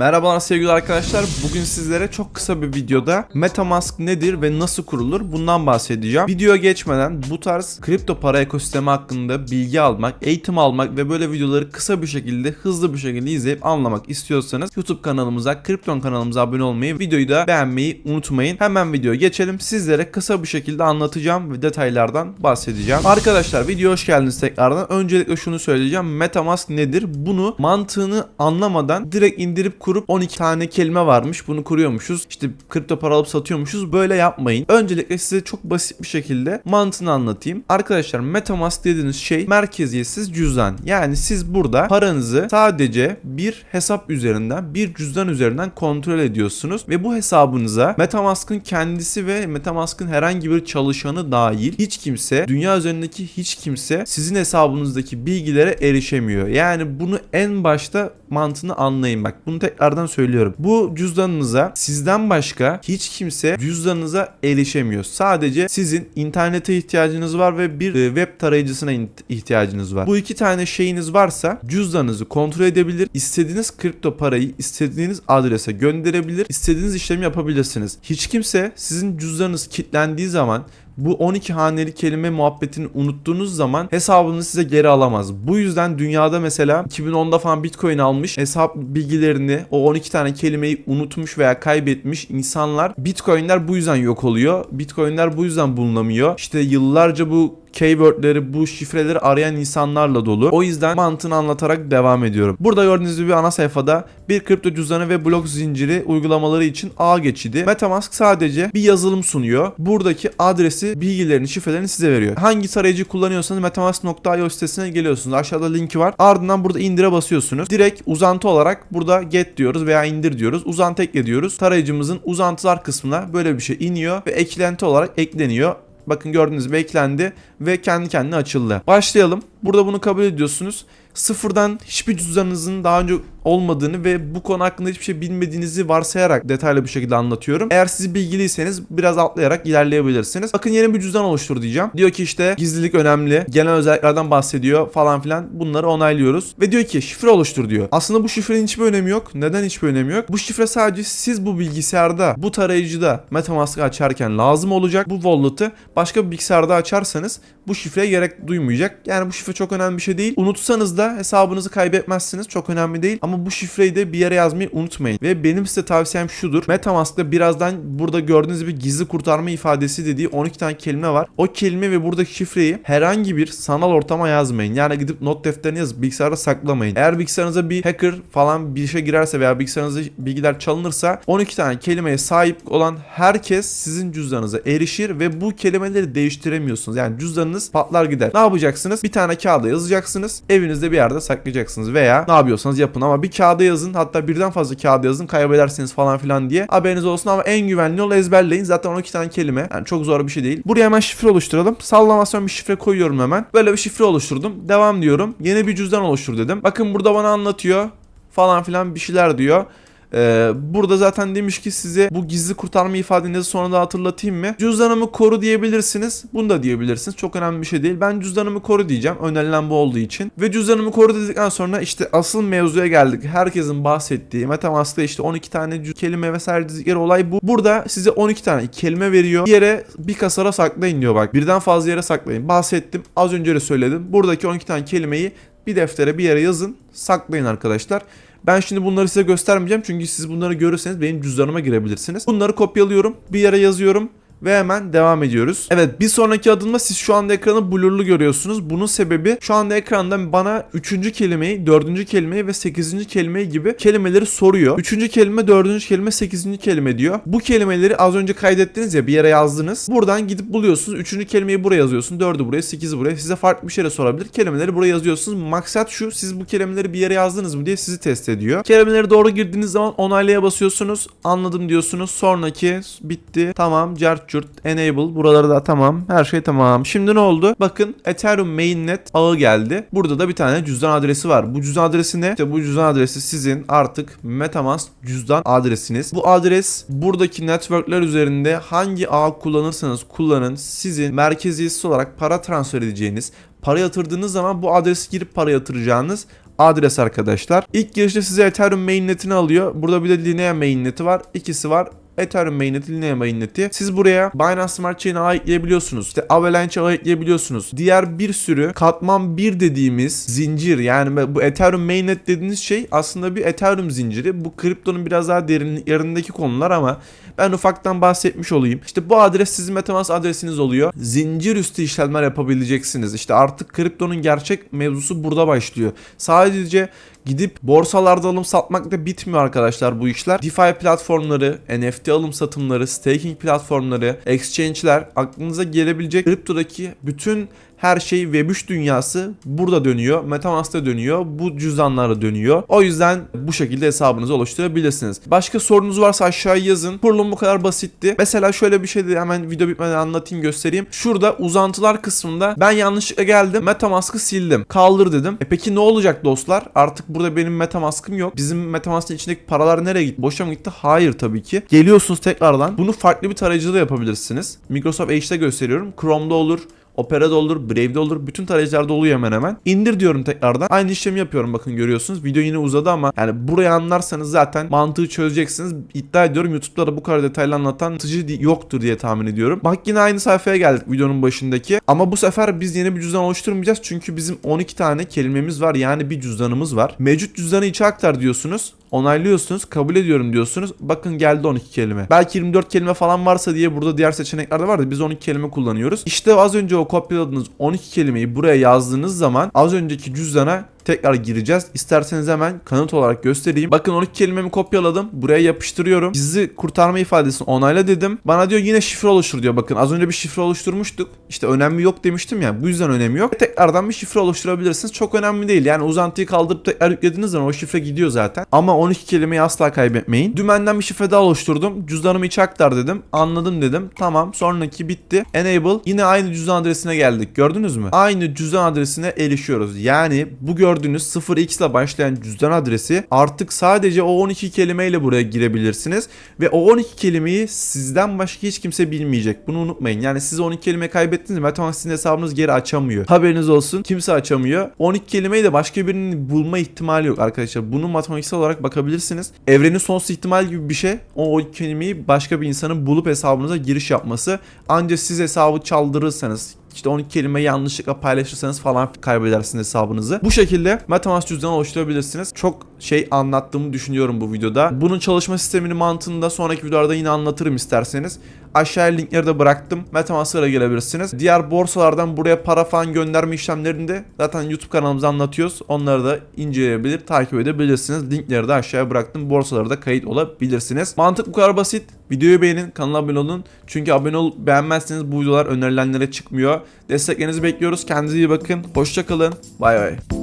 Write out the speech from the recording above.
Merhabalar sevgili arkadaşlar. Bugün sizlere çok kısa bir videoda Metamask nedir ve nasıl kurulur bundan bahsedeceğim. Videoya geçmeden bu tarz kripto para ekosistemi hakkında bilgi almak, eğitim almak ve böyle videoları kısa bir şekilde, hızlı bir şekilde izleyip anlamak istiyorsanız YouTube kanalımıza, Kripton kanalımıza abone olmayı, videoyu da beğenmeyi unutmayın. Hemen videoya geçelim. Sizlere kısa bir şekilde anlatacağım ve detaylardan bahsedeceğim. Arkadaşlar videoya hoş geldiniz tekrardan. Öncelikle şunu söyleyeceğim. Metamask nedir? Bunu mantığını anlamadan direkt indirip kurup 12 tane kelime varmış. Bunu kuruyormuşuz. İşte kripto para alıp satıyormuşuz. Böyle yapmayın. Öncelikle size çok basit bir şekilde mantığını anlatayım. Arkadaşlar Metamask dediğiniz şey merkeziyetsiz cüzdan. Yani siz burada paranızı sadece bir hesap üzerinden, bir cüzdan üzerinden kontrol ediyorsunuz ve bu hesabınıza Metamask'ın kendisi ve Metamask'ın herhangi bir çalışanı dahil hiç kimse, dünya üzerindeki hiç kimse sizin hesabınızdaki bilgilere erişemiyor. Yani bunu en başta mantığını anlayın bak. Bunu tekrardan söylüyorum. Bu cüzdanınıza sizden başka hiç kimse cüzdanınıza erişemiyor. Sadece sizin internete ihtiyacınız var ve bir e, web tarayıcısına ihtiyacınız var. Bu iki tane şeyiniz varsa cüzdanınızı kontrol edebilir. istediğiniz kripto parayı istediğiniz adrese gönderebilir. istediğiniz işlemi yapabilirsiniz. Hiç kimse sizin cüzdanınız kilitlendiği zaman bu 12 haneli kelime muhabbetini unuttuğunuz zaman hesabınızı size geri alamaz. Bu yüzden dünyada mesela 2010'da falan Bitcoin almış hesap bilgilerini o 12 tane kelimeyi unutmuş veya kaybetmiş insanlar Bitcoin'ler bu yüzden yok oluyor. Bitcoin'ler bu yüzden bulunamıyor. İşte yıllarca bu keywordleri, bu şifreleri arayan insanlarla dolu. O yüzden mantığını anlatarak devam ediyorum. Burada gördüğünüz gibi ana sayfada bir kripto cüzdanı ve blok zinciri uygulamaları için ağ geçidi. Metamask sadece bir yazılım sunuyor. Buradaki adresi, bilgilerini, şifrelerini size veriyor. Hangi tarayıcı kullanıyorsanız metamask.io sitesine geliyorsunuz. Aşağıda linki var. Ardından burada indire basıyorsunuz. Direkt uzantı olarak burada get diyoruz veya indir diyoruz. Uzantı ekle diyoruz. Tarayıcımızın uzantılar kısmına böyle bir şey iniyor ve eklenti olarak ekleniyor. Bakın gördüğünüz gibi eklendi ve kendi kendine açıldı. Başlayalım. Burada bunu kabul ediyorsunuz. Sıfırdan hiçbir cüzdanınızın daha önce olmadığını ve bu konu hakkında hiçbir şey bilmediğinizi varsayarak detaylı bir şekilde anlatıyorum. Eğer siz bilgiliyseniz biraz atlayarak ilerleyebilirsiniz. Bakın yeni bir cüzdan oluştur diyeceğim. Diyor ki işte gizlilik önemli, genel özelliklerden bahsediyor falan filan. Bunları onaylıyoruz. Ve diyor ki şifre oluştur diyor. Aslında bu şifrenin hiçbir önemi yok. Neden hiçbir önemi yok? Bu şifre sadece siz bu bilgisayarda, bu tarayıcıda Metamask'ı açarken lazım olacak. Bu wallet'ı başka bir bilgisayarda açarsanız bu şifreye gerek duymayacak. Yani bu şifre çok önemli bir şey değil. Unutsanız da hesabınızı kaybetmezsiniz. Çok önemli değil. Ama bu şifreyi de bir yere yazmayı unutmayın. Ve benim size tavsiyem şudur. Metamask'ta birazdan burada gördüğünüz gibi gizli kurtarma ifadesi dediği 12 tane kelime var. O kelime ve buradaki şifreyi herhangi bir sanal ortama yazmayın. Yani gidip not defterine yazıp bilgisayarda saklamayın. Eğer bilgisayarınıza bir hacker falan bir şey girerse veya bilgisayarınıza bilgiler çalınırsa 12 tane kelimeye sahip olan herkes sizin cüzdanınıza erişir ve bu kelimeleri değiştiremiyorsunuz. Yani cüzdanınız patlar gider. Ne yapacaksınız? Bir tane kağıda yazacaksınız. Evinizde bir yerde saklayacaksınız veya ne yapıyorsanız yapın ama bir kağıda yazın hatta birden fazla kağıda yazın kaybedersiniz falan filan diye haberiniz olsun ama en güvenli yol ezberleyin. Zaten 12 tane kelime. Yani çok zor bir şey değil. Buraya hemen şifre oluşturalım. Sallamasyon bir şifre koyuyorum hemen. Böyle bir şifre oluşturdum. Devam diyorum. Yeni bir cüzdan oluştur dedim. Bakın burada bana anlatıyor falan filan bir şeyler diyor. Ee, burada zaten demiş ki size bu gizli kurtarma ifadenizi sonra da hatırlatayım mı? Cüzdanımı koru diyebilirsiniz. Bunu da diyebilirsiniz. Çok önemli bir şey değil. Ben cüzdanımı koru diyeceğim. Önerilen bu olduğu için. Ve cüzdanımı koru dedikten sonra işte asıl mevzuya geldik. Herkesin bahsettiği Metamask'ta işte 12 tane kelime vesaire dedikleri olay bu. Burada size 12 tane kelime veriyor. Bir yere bir kasara saklayın diyor bak. Birden fazla yere saklayın. Bahsettim. Az önce de söyledim. Buradaki 12 tane kelimeyi bir deftere bir yere yazın. Saklayın arkadaşlar. Ben şimdi bunları size göstermeyeceğim. Çünkü siz bunları görürseniz benim cüzdanıma girebilirsiniz. Bunları kopyalıyorum, bir yere yazıyorum ve hemen devam ediyoruz. Evet bir sonraki adımda siz şu anda ekranı blurlu görüyorsunuz. Bunun sebebi şu anda ekranda bana 3. kelimeyi, 4. kelimeyi ve 8. kelimeyi gibi kelimeleri soruyor. 3. kelime, 4. kelime, 8. kelime diyor. Bu kelimeleri az önce kaydettiniz ya bir yere yazdınız. Buradan gidip buluyorsunuz. 3. kelimeyi buraya yazıyorsun. 4'ü buraya, 8'i buraya. Size farklı bir şey de sorabilir. Kelimeleri buraya yazıyorsunuz. Maksat şu siz bu kelimeleri bir yere yazdınız mı diye sizi test ediyor. Kelimeleri doğru girdiğiniz zaman onaylaya basıyorsunuz. Anladım diyorsunuz. Sonraki bitti. Tamam. Cart curt enable buraları da tamam. Her şey tamam. Şimdi ne oldu? Bakın Ethereum mainnet ağı geldi. Burada da bir tane cüzdan adresi var. Bu cüzdan adresi ne? İşte bu cüzdan adresi sizin artık Metamask cüzdan adresiniz. Bu adres buradaki networkler üzerinde hangi ağ kullanırsanız kullanın sizin merkeziyetsiz olarak para transfer edeceğiniz para yatırdığınız zaman bu adresi girip para yatıracağınız adres arkadaşlar. İlk girişte size Ethereum mainnetini alıyor. Burada bir de Linea mainneti var. İkisi var. Ethereum mainneti, Linea mainneti. Siz buraya Binance Smart Chain'e ayıklayabiliyorsunuz. İşte Avalanche'e ayıklayabiliyorsunuz. Diğer bir sürü katman 1 dediğimiz zincir yani bu Ethereum mainnet dediğiniz şey aslında bir Ethereum zinciri. Bu kriptonun biraz daha derinliklerindeki konular ama ben ufaktan bahsetmiş olayım. İşte bu adres sizin Metamask adresiniz oluyor. Zincir üstü işlemler yapabileceksiniz. İşte artık kriptonun gerçek mevzusu burada başlıyor. Sadece gidip borsalarda alım satmakla bitmiyor arkadaşlar bu işler. DeFi platformları, NFT alım satımları, staking platformları, exchange'ler aklınıza gelebilecek kriptodaki bütün her şey Web3 dünyası burada dönüyor. Metamask'ta dönüyor. Bu cüzdanlara dönüyor. O yüzden bu şekilde hesabınızı oluşturabilirsiniz. Başka sorunuz varsa aşağıya yazın. Kurulum bu kadar basitti. Mesela şöyle bir şey de hemen video bitmeden anlatayım göstereyim. Şurada uzantılar kısmında ben yanlışlıkla geldim. Metamask'ı sildim. Kaldır dedim. E peki ne olacak dostlar? Artık burada benim Metamask'ım yok. Bizim Metamask'ın içindeki paralar nereye gitti? Boşa mı gitti? Hayır tabii ki. Geliyorsunuz tekrardan. Bunu farklı bir tarayıcıda yapabilirsiniz. Microsoft Edge'de gösteriyorum. Chrome'da olur. Opera'da olur, Brave'de olur. Bütün tarayıcılarda oluyor hemen hemen. İndir diyorum tekrardan. Aynı işlemi yapıyorum bakın görüyorsunuz. Video yine uzadı ama yani burayı anlarsanız zaten mantığı çözeceksiniz. İddia ediyorum YouTube'da da bu kadar detaylı anlatan tıcı yoktur diye tahmin ediyorum. Bak yine aynı sayfaya geldik videonun başındaki. Ama bu sefer biz yeni bir cüzdan oluşturmayacağız. Çünkü bizim 12 tane kelimemiz var. Yani bir cüzdanımız var. Mevcut cüzdanı içe aktar diyorsunuz onaylıyorsunuz kabul ediyorum diyorsunuz bakın geldi 12 kelime belki 24 kelime falan varsa diye burada diğer seçeneklerde var da biz 12 kelime kullanıyoruz işte az önce o kopyaladığınız 12 kelimeyi buraya yazdığınız zaman az önceki cüzdana tekrar gireceğiz. İsterseniz hemen kanıt olarak göstereyim. Bakın 12 kelimemi kopyaladım. Buraya yapıştırıyorum. Gizli kurtarma ifadesini onayla dedim. Bana diyor yine şifre oluştur diyor. Bakın az önce bir şifre oluşturmuştuk. İşte önemi yok demiştim ya. Bu yüzden önemi yok. Tekrardan bir şifre oluşturabilirsiniz. Çok önemli değil. Yani uzantıyı kaldırıp tekrar yüklediğiniz zaman o şifre gidiyor zaten. Ama 12 kelimeyi asla kaybetmeyin. Dümenden bir şifre daha oluşturdum. Cüzdanımı içe aktar dedim. Anladım dedim. Tamam. Sonraki bitti. Enable. Yine aynı cüzdan adresine geldik. Gördünüz mü? Aynı cüzdan adresine erişiyoruz. Yani bu gördüğünüz 0x ile başlayan cüzdan adresi artık sadece o 12 kelimeyle buraya girebilirsiniz ve o 12 kelimeyi sizden başka hiç kimse bilmeyecek. Bunu unutmayın. Yani siz 12 kelime kaybettiniz Metamask sizin hesabınız geri açamıyor. Haberiniz olsun. Kimse açamıyor. 12 kelimeyi de başka birinin bulma ihtimali yok arkadaşlar. Bunu matematiksel olarak bakabilirsiniz. Evrenin sonsuz ihtimal gibi bir şey. O 12 kelimeyi başka bir insanın bulup hesabınıza giriş yapması. Ancak siz hesabı çaldırırsanız işte 12 kelime yanlışlıkla paylaşırsanız falan kaybedersiniz hesabınızı. Bu şekilde Metamask cüzdanı oluşturabilirsiniz. Çok şey anlattığımı düşünüyorum bu videoda. Bunun çalışma sistemini mantığını da sonraki videolarda yine anlatırım isterseniz. Aşağıya linkleri de bıraktım. Metamask'a gelebilirsiniz. Diğer borsalardan buraya para falan gönderme işlemlerini de zaten YouTube kanalımızda anlatıyoruz. Onları da inceleyebilir, takip edebilirsiniz. Linkleri de aşağıya bıraktım. Borsalara da kayıt olabilirsiniz. Mantık bu kadar basit. Videoyu beğenin, kanala abone olun. Çünkü abone ol beğenmezseniz bu videolar önerilenlere çıkmıyor. Desteklerinizi bekliyoruz. Kendinize iyi bakın. Hoşçakalın. Bay bay.